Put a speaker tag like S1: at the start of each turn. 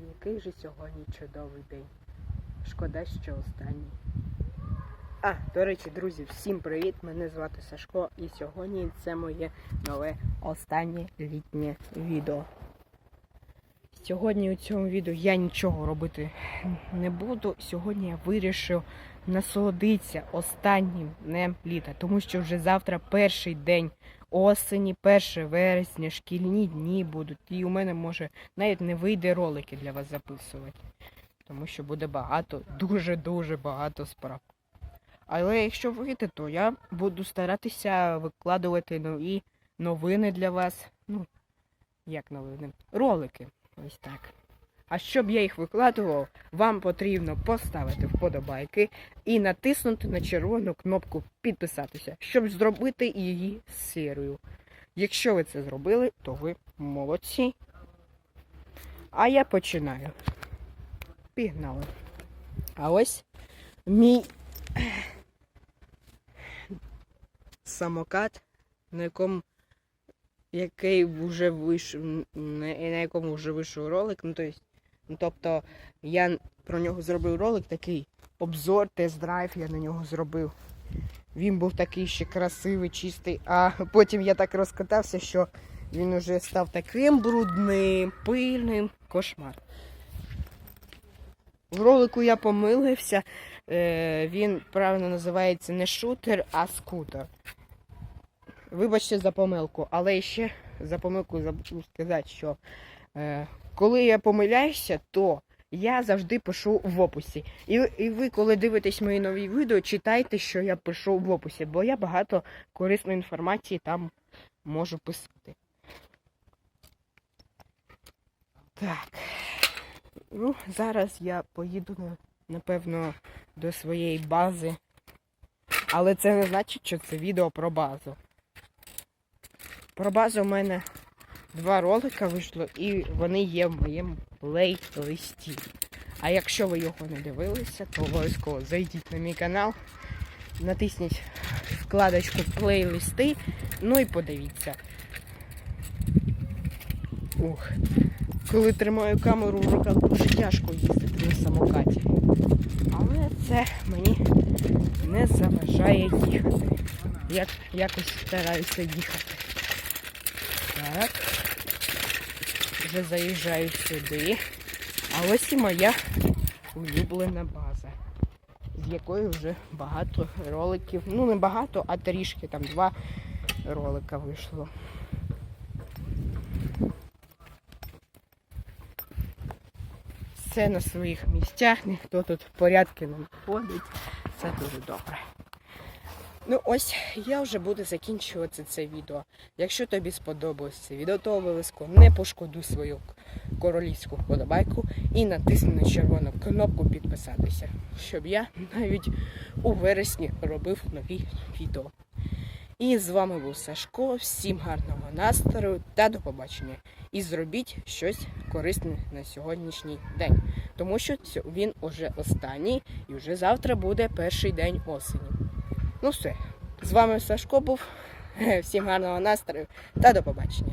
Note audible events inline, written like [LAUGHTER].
S1: який же сьогодні чудовий день. Шкода, що останній. А, до речі, друзі, всім привіт! Мене звати Сашко, і сьогодні це моє нове останнє літнє відео. Сьогодні у цьому відео я нічого робити не буду. Сьогодні я вирішив насолодитися останнім днем літа, тому що вже завтра перший день осені, 1 вересня, шкільні дні будуть. І у мене може навіть не вийде ролики для вас записувати, тому що буде багато, дуже-дуже багато справ. Але якщо вийде, то я буду старатися викладувати нові новини для вас. Ну, як новини? Ролики. Ось так. А щоб я їх викладував, вам потрібно поставити вподобайки і натиснути на червону кнопку підписатися, щоб зробити її сірою. Якщо ви це зробили, то ви молодці. А я починаю. Пігнали. А ось мій самокат, на якому який вже вийшов, на якому вже вийшов ролик. Ну, то есть, ну, тобто я про нього зробив ролик, такий обзор, тест-драйв я на нього зробив. Він був такий ще красивий, чистий, а [LAUGHS] потім я так розкатався, що він уже став таким брудним, пильним, кошмар. В ролику я помилився. Е, він правильно називається не шутер, а скутер. Вибачте за помилку, але ще за помилку забув сказати, що е, коли я помиляюся, то я завжди пишу в описі. І, і ви, коли дивитесь мої нові відео, читайте, що я пишу в описі, бо я багато корисної інформації там можу писати. Так. Ну, зараз я поїду, напевно, до своєї бази. Але це не значить, що це відео про базу. Про базу в мене два ролика вийшло, і вони є в моєму плейлисті. А якщо ви його не дивилися, то обов'язково зайдіть на мій канал, натисніть вкладочку плейлисти, ну і подивіться. Ух, коли тримаю камеру в руках, дуже тяжко їздити на самокаті. Але це мені не заважає їхати. Я якось стараюся їхати. Так. Вже заїжджаю сюди. А ось і моя улюблена база, з якої вже багато роликів. Ну не багато, а трішки там два ролика вийшло. Все на своїх місцях, ніхто тут в порядки не входить. Це дуже добре. Ну ось я вже буду закінчувати це відео. Якщо тобі сподобалось це відео, то обов'язково не пошкодуй свою королівську вподобайку і натисни на червону кнопку підписатися, щоб я навіть у вересні робив нові відео. І з вами був Сашко. Всім гарного настрою та до побачення. І зробіть щось корисне на сьогоднішній день, тому що він уже останній і вже завтра буде перший день осені. Ну все, з вами Сашко був. [LAUGHS] Всім гарного настрою та до побачення.